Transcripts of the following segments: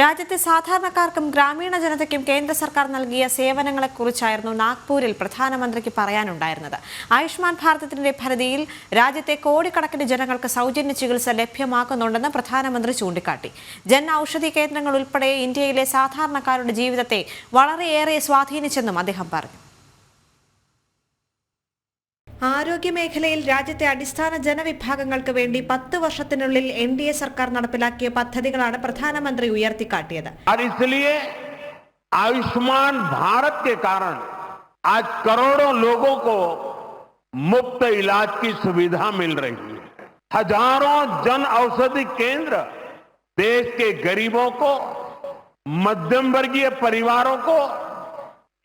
രാജ്യത്തെ സാധാരണക്കാർക്കും ഗ്രാമീണ ജനതയ്ക്കും കേന്ദ്ര സർക്കാർ നൽകിയ സേവനങ്ങളെക്കുറിച്ചായിരുന്നു നാഗ്പൂരിൽ പ്രധാനമന്ത്രിക്ക് പറയാനുണ്ടായിരുന്നത്. ആയുഷ്മാൻ ഭാരതത്തിന്റെ പരിധിയിൽ രാജ്യത്തെ കോടിക്കണക്കിന് ജനങ്ങൾക്ക് സൗജന്യ ചികിത്സ ലഭ്യമാക്കുന്നുണ്ടെന്ന് പ്രധാനമന്ത്രി ചൂണ്ടിക്കാട്ടി. ജൻ ഔഷധി കേന്ദ്രങ്ങൾ ഉൾപ്പെടെ ഇന്ത്യയിലെ സാധാരണക്കാരുടെ ജീവിതത്തെ വളരെയേറെ സ്വാധീനിച്ചെന്നും അദ്ദേഹം പറഞ്ഞു. ആരോഗ്യമേഖലയിൽ രാജ്യത്തെ അടിസ്ഥാന ജനവിഭാഗങ്ങൾക്ക് വേണ്ടി പത്ത് വർഷത്തിനുള്ളിൽ എൻ ഡി എ സർക്കാർ നടപ്പിലാക്കിയ പദ്ധതികളാണ് പ്രധാനമന്ത്രി ഉയർത്തിക്കാട്ടിയത് और इसलिए आयुष्मान भारत के कारण आज करोड़ों लोगों को मुफ्त इलाज की सुविधा मिल रही है हजारों जन औषधि केंद्र देश के गरीबों को मध्यम वर्गीय परिवारों को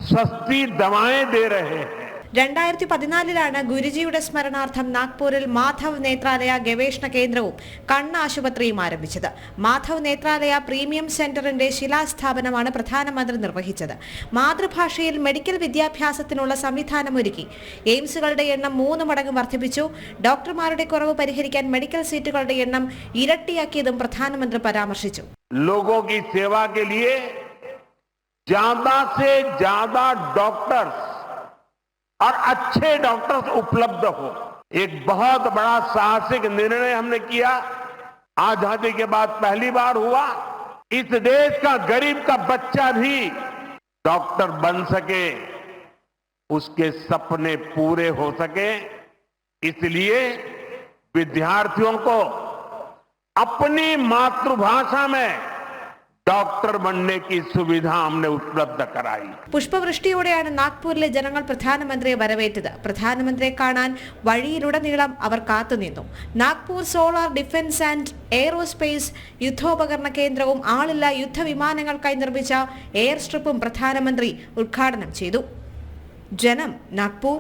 सस्ती दवाएं दे रहे हैं രണ്ടായിരത്തി പതിനാലിലാണ് ഗുരുജിയുടെ സ്മരണാർത്ഥം നാഗ്പൂരിൽ മാധവ് നേത്രാലയ ഗവേഷണ കേന്ദ്രവും കണ്ണ് ആശുപത്രിയും ആരംഭിച്ചത് മാധവ് നേത്രാലയ പ്രീമിയം സെന്ററിന്റെ ശിലാസ്ഥാപനമാണ് പ്രധാനമന്ത്രി നിർവഹിച്ചത് മാതൃഭാഷയിൽ മെഡിക്കൽ വിദ്യാഭ്യാസത്തിനുള്ള സംവിധാനമൊരുക്കി എയിംസുകളുടെ എണ്ണം മൂന്ന് മടങ്ങ് വർദ്ധിപ്പിച്ചു ഡോക്ടർമാരുടെ കുറവ് പരിഹരിക്കാൻ മെഡിക്കൽ സീറ്റുകളുടെ എണ്ണം ഇരട്ടിയാക്കിയതും പ്രധാനമന്ത്രി പരാമർശിച്ചു लोगों की सेवा के लिए ज्यादा से ज्यादा डॉक्टर्स और अच्छे डॉक्टर्स उपलब्ध हो। एक बहुत बड़ा साहसिक निर्णय हमने किया। आज़ादी के बाद पहली बार हुआ। इस देश का गरीब का बच्चा भी डॉक्टर बन सके, उसके सपने पूरे हो सके। इसलिए विद्यार्थियों को अपनी मातृभाषा में ഡോക്ടർ ബണ്ണേക്ക് സുവിധ ഉപലബ്ധ പുഷ്പവൃഷ്ടിയോടെയാണ് നാഗ്പൂരിലെ ജനങ്ങൾ പ്രധാനമന്ത്രിയെ വരവേറ്റത്. പ്രധാനമന്ത്രിയെ കാണാൻ വഴിയിലുടനീളം അവർ കാത്തുനിന്നു Nagpur solar defence and aerospace യുദ്ധോപകരണ കേന്ദ്രവും ആളില്ല യുദ്ധവിമാനങ്ങൾക്കായി നിർമ്മിച്ച എയർ സ്ട്രിപ്പും പ്രധാനമന്ത്രി ഉദ്ഘാടനം ചെയ്തു. ജനം നാഗ്പൂർ.